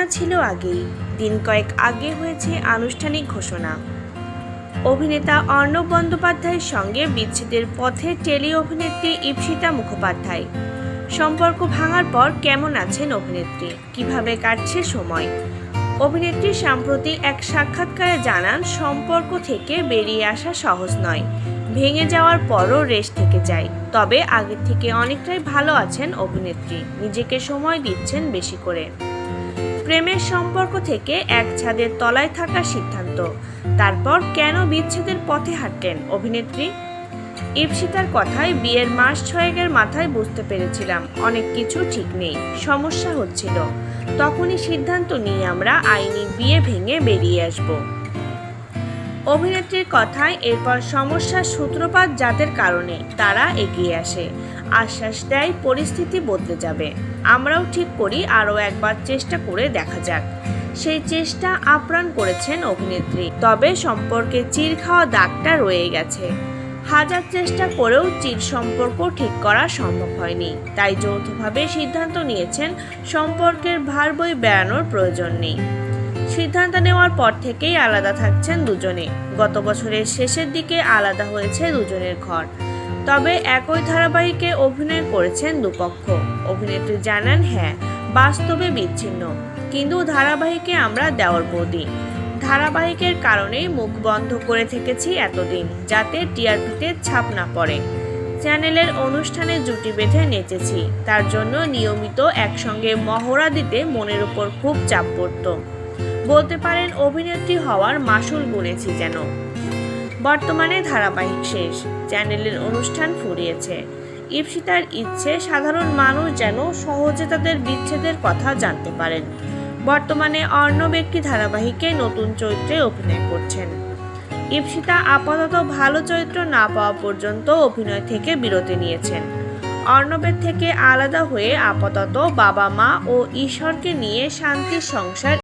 ঘোষণা ছিল আগেই। দিন কয়েক আগে হয়েছে আনুষ্ঠানিক ঘোষণা। অভিনেতা অর্ণব বন্দ্যোপাধ্যায়ের সঙ্গে বিচ্ছেদের পথে টেলি অভিনেত্রী ইপসিতা মুখোপাধ্যায়। সম্পর্ক ভাঙার পর কেমন আছেন অভিনেত্রী? কীভাবে কাটছে সময়? অভিনেত্রী সম্প্রতি এক সাক্ষাৎকারে জানান, সম্পর্ক থেকে বেরিয়ে আসা সহজ নয়। ভেঙে যাওয়ার পরও রেস্ট থেকে যায়। তবে আগের থেকে অনেকটাই ভালো আছেন অভিনেত্রী। নিজেকে সময় দিচ্ছেন বেশি করে। প্রেমের সম্পর্ক থেকে এক ছাদের তলায় থাকার সিদ্ধান্ত। তারপর কেন বিচ্ছেদের পথে হাঁটলেন অভিনেত্রী? ইপসিতার কথায় বিয়ের মাস ছয়েকের মাথায় বুঝতে পেরেছিলাম, অনেক কিছু ঠিক নেই, সমস্যা হচ্ছিল। তখনই সিদ্ধান্ত নিয়ে আমরা আইনি বিয়ে ভেঙে বেরিয়ে আসব। অভিনেত্রীর কথায় এরপর সমস্যার সূত্রপাত যাদের কারণে তারা এগিয়ে আসে। আশ্বাস দেয়, পরিস্থিতি বদলে যাবে। আমরাও ঠিক করি, আরও একবার চেষ্টা করে দেখা যাক। সেই চেষ্টা আপ্রাণ করেছেন অভিনেত্রী। তবে সম্পর্কে চির খাওয়া দাগটা রয়ে গেছে। হাজার চেষ্টা করেও চির সম্পর্ক ঠিক করা সম্ভব হয়নি। তাই যৌথভাবে সিদ্ধান্ত নিয়েছেন, সম্পর্কের ভার বই বেড়ানোর প্রয়োজন নেই। সিদ্ধান্ত নেওয়ার পর থেকেই আলাদা থাকছেন দুজনে। গত বছরের শেষের দিকে আলাদা হয়েছে দুজনের ঘর। তবে একই ধারাবাহিকে অভিনয় করেছেন দুপক্ষ। অভিনেত্রী জানান হ্যাঁ বাস্তবে বিচ্ছিন্ন। কিন্তু ধারাবাহিকে আমরা দেওয়ার বৌদি। ধারাবাহিকের কারণেই মুখ বন্ধ করে থেকেছি এতদিন, যাতে টিআরপিতে ছাপ না পড়ে। চ্যানেলের অনুষ্ঠানে জুটি বেঁধে নেচেছি। তার জন্য নিয়মিত একসঙ্গে মহড়া দিতে মনের উপর খুব চাপ পড়তো। বলতে পারেন অভিনেত্রী হওয়ার মাসুল গুনেছি যেন। বর্তমানে ধারাবাহিক শেষ। চ্যানেলের অনুষ্ঠান ফুরিয়েছে। ইপসিতার ইচ্ছে, সাধারণ মানুষ যেন সহজে তাদের বিচ্ছেদের কথা জানতে পারেন। বর্তমানে অর্ণব একটি ধারাবাহিকে নতুন চরিত্রে অভিনয় করছেন। ইপসিতা আপাতত ভালো চরিত্র না পাওয়া পর্যন্ত অভিনয় থেকে বিরতি নিয়েছেন। অর্ণবের থেকে আলাদা হয়ে আপাতত বাবা মা ও ঈশ্বরকে নিয়ে শান্তির সংসার